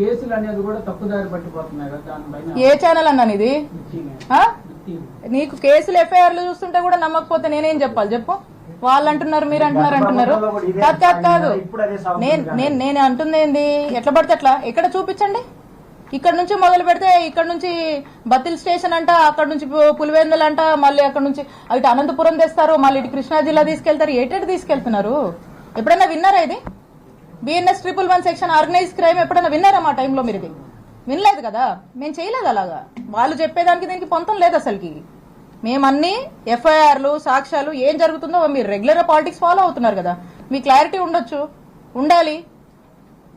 కేసులు అనేది కూడా తప్పుదారి పట్టిపోతున్నాయి కదా దానిపైన ఏ ఛానల్ అన్నాను ఇది. ఆ? నీకు కేసులు ఎఫ్ఐఆర్లు చూస్తుంటే కూడా నమ్మకపోతే నేనేం చెప్పాలి చెప్పు? వాళ్ళు అంటున్నారు. మీరు అంటున్నారు అంటున్నారు కాదు. కాదు కాదు నేను నేను నేను అంటుంది ఏంది? ఎట్లా పడితే అట్లా. ఎక్కడ చూపించండి. ఇక్కడ నుంచి మొదలు పెడితే ఇక్కడ నుంచి బత్తిల్ స్టేషన్ అంట అక్కడ నుంచి పు- పులివెందులు అంట మళ్ళీ అక్కడ నుంచి ఇటు అనంతపురం తెస్తారు మళ్ళీ ఇటు కృష్ణా జిల్లా తీసుకెళ్తారు ఎటు తీసుకెళ్తున్నారు? ఎప్పుడైనా విన్నారా ఇది? BNS triple one section organise crime ఎప్పుడైనా విన్నారా మా టైంలో మీరు ఇది వినలేదు కదా? మేము చేయలేదు అలాగా. వాళ్ళు చెప్పేదానికి దీనికి పొంతం లేదు అసలుకి. మేమన్నీ ఎఫ్ఐఆర్లు సాక్ష్యాలు ఏం జరుగుతుందో మీరు రెగ్యులర్ పాలిటిక్స్ ఫాలో అవుతున్నారు కదా. మీ క్లారిటీ ఉండొచ్చు. ఉండాలి.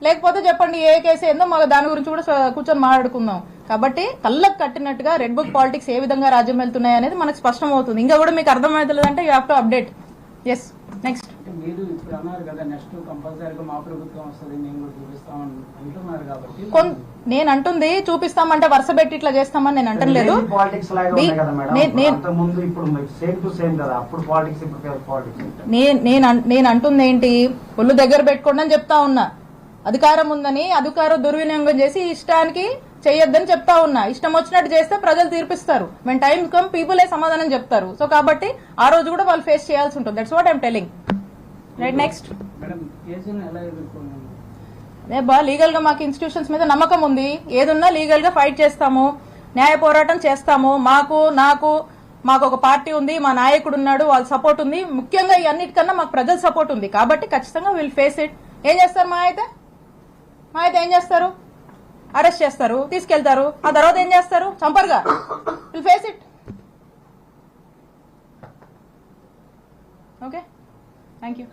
లేకపోతే చెప్పండి ఏ కేసు ఏందో మాకు దాని గురించి కూడా కూర్చొని మాట్లాడుకుందాం. కాబట్టి కళ్ళకు కట్టినట్టుగా రెడ్ బుక్ పాలిటిక్స్ ఏ విధంగా రాజ్యం వెళ్తున్నాయి అనేది మనకు స్పష్టం అవుతుంది ఇంకా కూడా మీకు అర్థమవుతుందంటే you have to update yes next మీరు ఇప్పుడు అన్నారు కదా నెక్స్ట్ కంపల్సరీగా మా ప్రభుత్వం వస్తుంది మేము కూడా చూపిస్తాం అంటున్నారు కాబట్టి. కొన్- నేను అంటుంది చూపిస్తామంటే వరుస పెట్టి ఇట్లా చేస్తామని నేను అంటలేదు. పాలిటిక్స్ ముందు ఇప్పుడు సేమ్ టు సేమ్ కదా. అప్పుడు పాలిటిక్స్ ఇప్పుడు పాలిటిక్స్ నేను నేను అంటుంది ఏంటి ఒళ్ళు దగ్గర పెట్టుకోండి అని చెప్తా ఉన్నా. అధికారం ఉందని అధికారం దుర్వినియోగం చేసి ఇష్టానికి చేయొద్దని చెప్తా ఉన్నా. ఇష్టం వచ్చినట్టు చేస్తే ప్రజలు తీర్పిస్తారు. మేము టైం కమ్ పీపులే సమాధానం చెప్తారు. సో కాబట్టి ఆ రోజు కూడా వాళ్ళు ఫేస్ చేయాల్సి ఉంటుంది. That's what I'm telling right next అదే బా లీగల్గా మాకు ఇన్స్టిట్యూషన్స్ మీద నమ్మకం ఉంది. ఏదున్నా లీగల్గా ఫైట్ చేస్తాము. న్యాయ పోరాటం చేస్తాము. మాకు నాకు మాకు ఒక పార్టీ ఉంది మా నాయకుడు ఉన్నాడు వాళ్ళ సపోర్ట్ ఉంది. ముఖ్యంగా ఈ అన్నిటికన్నా మాకు ప్రజల సపోర్ట్ ఉంది. కాబట్టి ఖచ్చితంగా విల్ ఫేస్ ఇట్ ఏం చేస్తారు మా అయితే? మా అయితే ఏం చేస్తారు? అరెస్ట్ చేస్తారు తీసుకెళ్తారు. ఆ తర్వాత ఏం చేస్తారు? చంపరుగా. Will face it okay thank you